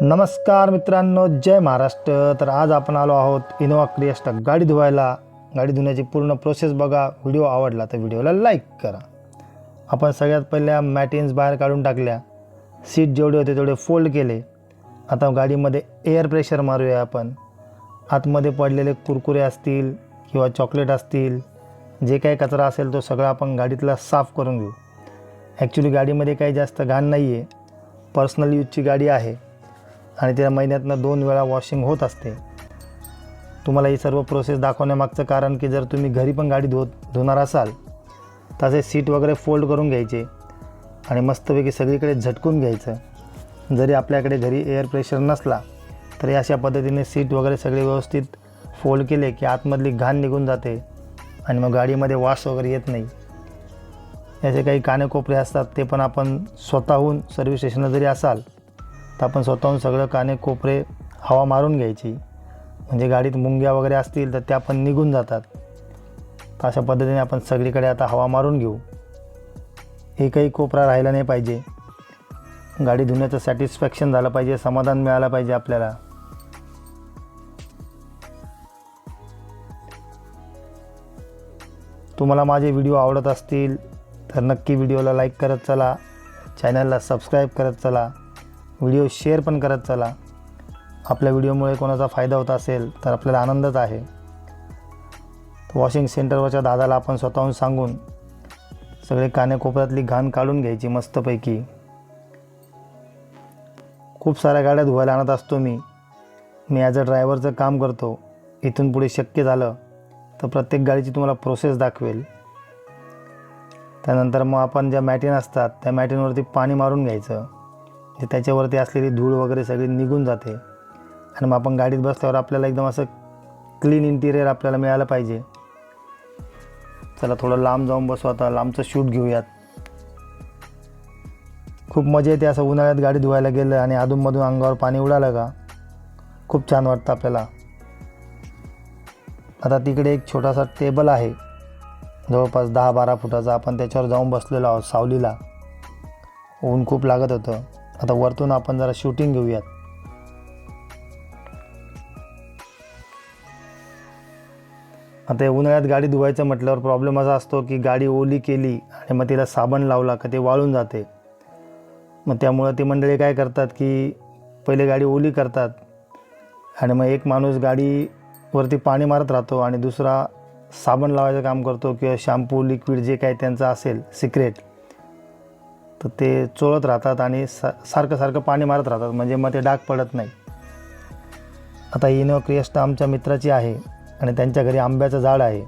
नमस्कार मित्रांनो जय महाराष्ट्र. तर आज आपण आलो आहोत इनोवा क्रिएस्टा गाडी धुवायला. गाडी धुण्याची पूर्ण प्रोसेस बघा. व्हिडिओ आवडला तर व्हिडिओला लाईक करा. आपण सगळ्यात पहिल्या मॅटिन्स बाहेर काढून टाकल्या. सीट जेवढे होते तेवढे फोल्ड केले. आता गाडीमध्ये एअर प्रेशर मारूया आपण. आतमध्ये पडलेले कुरकुरे असतील किंवा चॉकलेट असतील जे काही कचरा असेल तो सगळा आपण गाडीतला साफ करून घेऊ. ॲक्च्युली गाडीमध्ये काही जास्त घाण नाही आहे पर्सनल यूजची गाडी आहे. आणि त्या महिन्यातनं दोन वेळा वॉशिंग होत असते. तुम्हाला ही सर्व प्रोसेस दाखवण्यामागचं कारण की जर तुम्ही घरी पण गाडी धुत धुणार असाल तसे सीट वगैरे फोल्ड करून घ्यायचे आणि मस्तपैकी सगळीकडे झटकून घ्यायचं. जरी आपल्याकडे घरी एअर प्रेशर नसला तरी अशा पद्धतीने सीट वगैरे सगळे व्यवस्थित फोल्ड केले की आतमधली घाण निघून जाते आणि मग गाडीमध्ये वास वगैरे येत नाही. याचे काही कानेकोपरे असतात ते पण आपण स्वतःहून सर्व्हिस स्टेशनला जरी असाल तर आपण स्वतःहून सगळं काने कोपरे हवा मारून घ्यायची. म्हणजे गाडीत मुंग्या वगैरे असतील तर त्या पण निघून जातात. तर अशा पद्धतीने आपण सगळीकडे आता हवा मारून घेऊ. एकही कोपरा राहिला नाही पाहिजे. गाडी धुण्याचं सॅटिस्फॅक्शन झालं पाहिजे समाधान मिळालं पाहिजे आपल्याला. तुम्हाला माझे व्हिडिओ आवडत असतील तर नक्की व्हिडिओला लाईक करत चला. चॅनलला सबस्क्राईब करत चला. व्हिडिओ शेअर पण करत चला. आपल्या व्हिडिओमुळे कोणाचा फायदा होत असेल तर आपल्याला आनंदच आहे. वॉशिंग सेंटरवरच्या दादाला आपण स्वतःहून सांगून सगळे कानेकोपऱ्यातली घाण काढून घ्यायची मस्तपैकी. खूप साऱ्या गाड्या धुवायला आणत असतो मी. मी ॲज अ ड्रायव्हरचं काम करतो. इथून पुढे शक्य झालं तर प्रत्येक गाडीची तुम्हाला प्रोसेस दाखवेल. त्यानंतर मग आपण ज्या मॅटिन असतात त्या मॅटिनवरती पाणी मारून घ्यायचं. म्हणजे त्याच्यावरती असलेली धूळ वगैरे सगळी निघून जाते. आणि मग आपण गाडीत बसल्यावर आपल्याला एकदम असं क्लीन इंटिरियर आपल्याला मिळालं पाहिजे. चला थोडं लांब जाऊन बसू आता. लांबचं शूट घेऊयात. खूप मजा येते असं उन्हाळ्यात गाडी धुवायला गेलं आणि अधूनमधून अंगावर पाणी उडालं का? खूप छान वाटतं आपल्याला. आता तिकडे एक छोटासा टेबल आहे. जवळपास दहा बारा फुटाचा. आपण त्याच्यावर जाऊन बसलेलो आहोत सावलीला. ऊन खूप लागत होतं. आता वरतून आपण जरा शूटिंग घेऊयात. आता या उन्हाळ्यात गाडी धुवायचं म्हटल्यावर प्रॉब्लेम असा असतो की गाडी ओली केली आणि मग तिला साबण लावला का ते वाळून जाते. मग त्यामुळं ती मंडळी काय करतात की पहिले गाडी ओली करतात आणि मग एक माणूस गाडीवरती पाणी मारत राहतो आणि दुसरा साबण लावायचं काम करतो किंवा शॅम्पू लिक्विड जे काही त्यांचं असेल सिक्रेट तर ते चोळत राहतात आणि सा सारखं सारखं पाणी मारत राहतात म्हणजे मग ते डाग पडत नाही. आता इनोक्रिएस्ट आमच्या मित्राची आहे आणि त्यांच्या घरी आंब्याचं झाड आहे.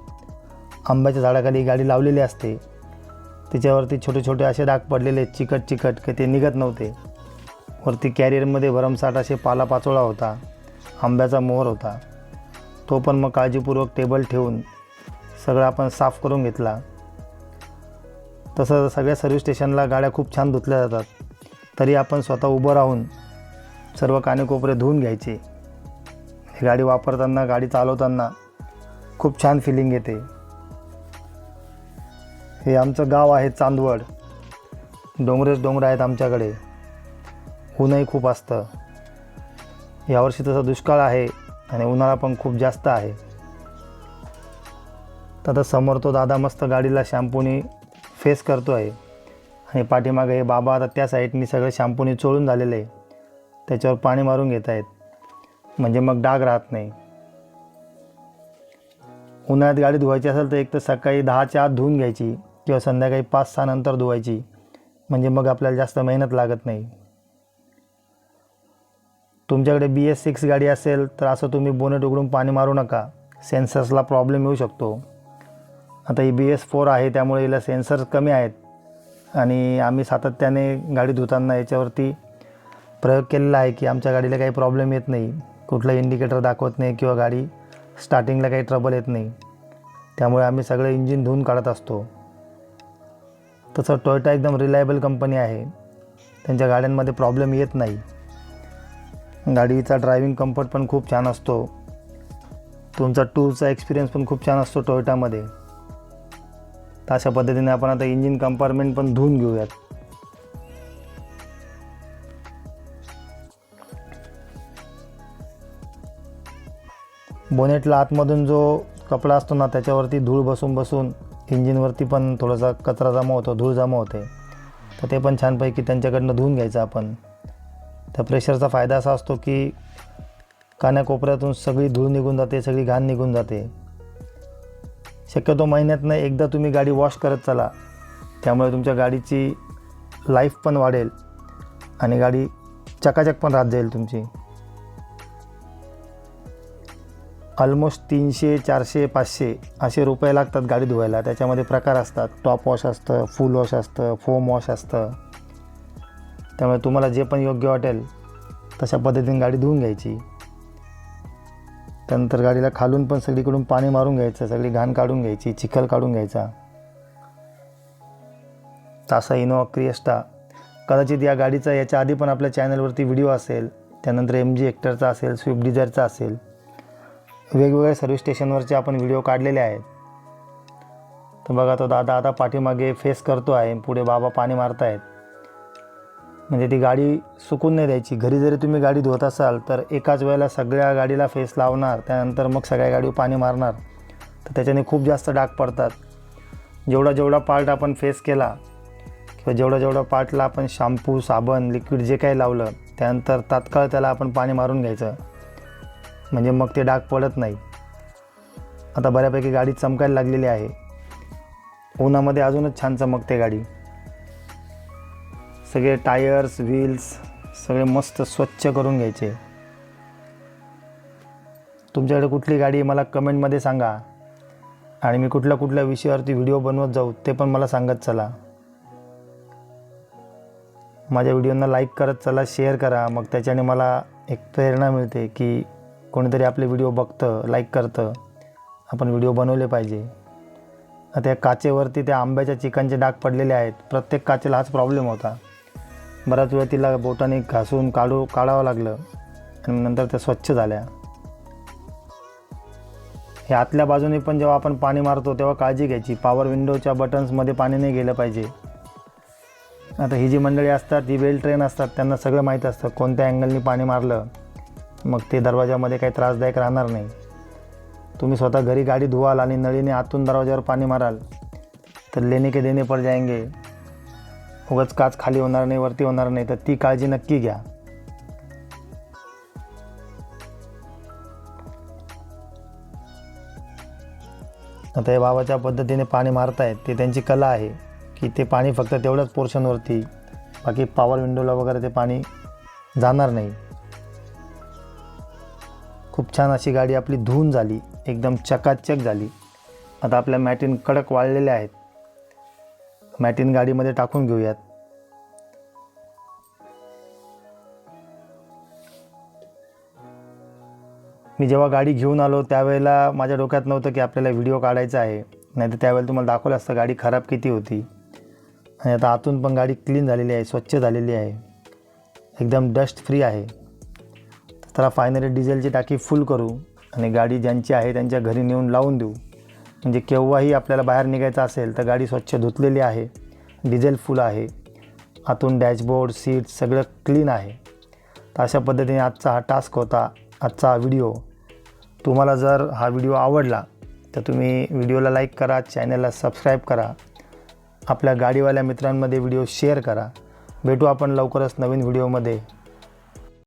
आंब्याच्या झाडाखाली गाडी लावलेली असते. त्याच्यावरती छोटे छोटे असे डाग पडलेले चिकट चिकट की ते निघत नव्हते. वरती कॅरियरमध्ये भरमसाठ असे पालापाचोळा होता. आंब्याचा मोहर होता. तो पण मग काळजीपूर्वक टेबल ठेवून सगळं आपण साफ करून घेतला. तसं सगळ्या सर्व्हिस स्टेशनला गाड्या खूप छान धुतल्या जातात. तरी आपण स्वतः उभं राहून सर्व कानेकोपरे धुवून घ्यायचे. गाडी वापरताना गाडी चालवताना खूप छान फिलिंग येते. हे आमचं गाव आहे चांदवड. डोंगरेच डोंगर आहेत आमच्याकडे. ऊनही खूप असतं. यावर्षी तसा दुष्काळ आहे आणि उन्हाळा पण खूप जास्त आहे. तर समोर तो दादा मस्त गाडीला शॅम्पूनी फेस करतो आहे. आणि पाठीमागे हे बाबा आता त्या साईडनी सगळं शॅम्पूने चोळून झालेलं आहे. त्याच्यावर पाणी मारून घेत आहेत. म्हणजे मग डाग राहत नाही. उन्हाळ्यात गाडी धुवायची असेल तर एक तर सकाळी दहाच्या आत धुवून घ्यायची किंवा संध्याकाळी पाच सहा नंतर धुवायची. म्हणजे मग आपल्याला जास्त मेहनत लागत नाही. तुमच्याकडे बी एस सिक्स गाडी असेल तर असं तुम्ही बोनेट उघडून पाणी मारू नका. सेन्सर्सला प्रॉब्लेम येऊ शकतो. आता ही बी एस फोर आहे त्यामुळे याला सेन्सर्स कमी आहेत. आणि आम्ही सातत्याने गाडी धुताना याच्यावरती प्रयोग केलेला आहे की आमच्या गाडीला काही प्रॉब्लेम येत नाही. कुठलं इंडिकेटर दाखवत नाही किंवा गाडी स्टार्टिंगला काही ट्रबल येत नाही. त्यामुळे आम्ही सगळं इंजिन धुवून काढत असतो. तसं टोयोटा एकदम रिलायबल कंपनी आहे. त्यांच्या गाड्यांमध्ये प्रॉब्लेम येत नाही. गाडीचा ड्रायव्हिंग कम्फर्ट पण खूप छान असतो. तुमचा टूरचा एक्सपिरियन्स पण खूप छान असतो टोयोटामध्ये तर अशा पद्धतीने आपण आता इंजिन कंपार्टमेंट पण धुवून घेऊयात. बोनेटला आतमधून जो कपडा असतो ना त्याच्यावरती धूळ बसून बसून इंजिनवरती पण थोडासा कचरा जमा होतो धूळ जमा होते. तर ते पण छानपैकी त्यांच्याकडनं धुवून घ्यायचं आपण. त्या प्रेशरचा फायदा असा असतो की कान्याकोपऱ्यातून सगळी धूळ निघून जाते सगळी घाण निघून जाते. शक्यतो महिन्यातनं एकदा तुम्ही गाडी वॉश करत चला. त्यामुळे तुमच्या गाडीची लाईफ पण वाढेल आणि गाडी चकाचक पण राहत जाईल तुमची. ऑलमोस्ट तीनशे चारशे पाचशे असे रुपये लागतात गाडी धुवायला. त्याच्यामध्ये प्रकार असतात. टॉप वॉश असतं फुल वॉश असतं फोम वॉश असतं. त्यामुळे तुम्हाला जे पण योग्य वाटेल तशा पद्धतीने गाडी धुवून घ्यायची. त्यानंतर गाडीला खालून पण सगळीकडून पाणी मारून घ्यायचं सगळी घाण काढून घ्यायची चिखल काढून घ्यायचा. तासा इनोवा क्रिएस्टा. कदाचित या गाडीचा याच्या आधी पण आपल्या चॅनलवरती व्हिडिओ असेल त्यानंतर एम जी एक्टरचा असेल स्विफ्ट डिझायरचा असेल. वेगवेगळ्या सर्व्हिस स्टेशनवरचे आपण व्हिडिओ काढलेले आहेत. तर बघा तो दादा आता पाठीमागे फेस करतो आहे पुढे बाबा पाणी मारतायत. म्हणजे ती गाडी सुकून नाही द्यायची. घरी जरी तुम्ही गाडी धुवत असाल तर एकाच वेळेला सगळ्या गाडीला फेस लावणार त्यानंतर मग सगळ्या गाडीवर पाणी मारणार. तर त्याच्याने खूप जास्त डाग पडतात. जेवढा जेवढा पार्ट आपण फेस केला किंवा जेवढा जेवढा पार्टला आपण शॅम्पू साबण लिक्विड जे काही लावलं त्यानंतर तात्काळ त्याला आपण पाणी मारून घ्यायचं. म्हणजे मग ते डाग पडत नाही. आता बऱ्यापैकी गाडी चमकायला लागलेली आहे. उन्हामध्ये अजूनच छान चमकते गाडी. सगळे टायर्स व्हील्स सगळे मस्त स्वच्छ करून घ्यायचे. तुमच्याकडे कुठली गाडी मला कमेंटमध्ये सांगा. आणि मी कुठल्या कुठल्या विषयावरती व्हिडिओ बनवत जाऊ ते पण मला सांगत चला. माझ्या व्हिडिओंना लाईक करत चला शेअर करा. मग त्याच्याने मला एक प्रेरणा मिळते की कोणीतरी आपले व्हिडिओ बघतं लाईक करतं. आपण व्हिडिओ बनवले पाहिजे. आता काचेवरती त्या आंब्याच्या चिकनचे डाग पडलेले आहेत. प्रत्येक काचेला हाच प्रॉब्लेम होता. बऱ्याच वेळा तिला बोटाने घासून काढू काढावं लागलं. आणि नंतर त्या स्वच्छ झाल्या. हे आतल्या बाजूने पण जेव्हा आपण पाणी मारतो तेव्हा काळजी घ्यायची. पॉवर विंडोच्या बटन्समध्ये पाणी नाही गेलं पाहिजे. आता ही जी मंडळी असतात ही वेल ट्रेन असतात त्यांना सगळं माहीत असतं कोणत्या अँगलनी पाणी मारलं. मग ते दरवाजामध्ये काही त्रासदायक राहणार नाही. तुम्ही स्वतः घरी गाडी धुवाल आणि नळीने आतून दरवाजावर पाणी माराल तर लेणे के देणे पड जायंगे. उगाच काच खाली होणार नाही वरती होणार नाही तर ती काळजी नक्की घ्या. आता हे बाबाच्या पद्धतीने पाणी मारतायत ते त्यांची कला आहे की ते पाणी फक्त तेवढ्याच पोर्शनवरती बाकी पॉवर विंडोला वगैरे ते पाणी जाणार नाही. खूप छान अशी गाडी आपली धुवून झाली एकदम चकाचक झाली. आता आपल्या मॅटिन कडक वाळलेल्या आहेत. मॅटिन गाडीमध्ये टाकून घेऊयात. मी जेव्हा गाडी घेऊन आलो त्यावेळेला माझ्या डोक्यात नव्हतं की आपल्याला व्हिडिओ काढायचा आहे. नाही तर त्यावेळेला तुम्हाला दाखवलं असतं गाडी खराब किती होती. आणि आता आतून पण गाडी क्लीन झालेली आहे स्वच्छ झालेली आहे. एकदम डस्ट फ्री आहे. तर त्याला फायनली डिझेलची टाकी फुल करू आणि गाडी ज्यांची आहे त्यांच्या घरी नेऊन लावून देऊ. म्हणजे केव्हाही आपल्याला बाहेर निघायचं असेल तर गाडी स्वच्छ धुतलेली आहे डिझेल फुल आहे आतून डॅशबोर्ड सीट सगळं क्लीन आहे. तर अशा पद्धतीने आजचा हा टास्क होता आजचा हा व्हिडिओ. तुम्हाला जर हा व्हिडिओ आवडला तर तुम्ही व्हिडिओला लाईक करा चॅनलला सबस्क्राईब करा आपल्या गाडीवाल्या मित्रांमध्ये व्हिडिओ शेअर करा. भेटू आपण लवकरच नवीन व्हिडिओमध्ये.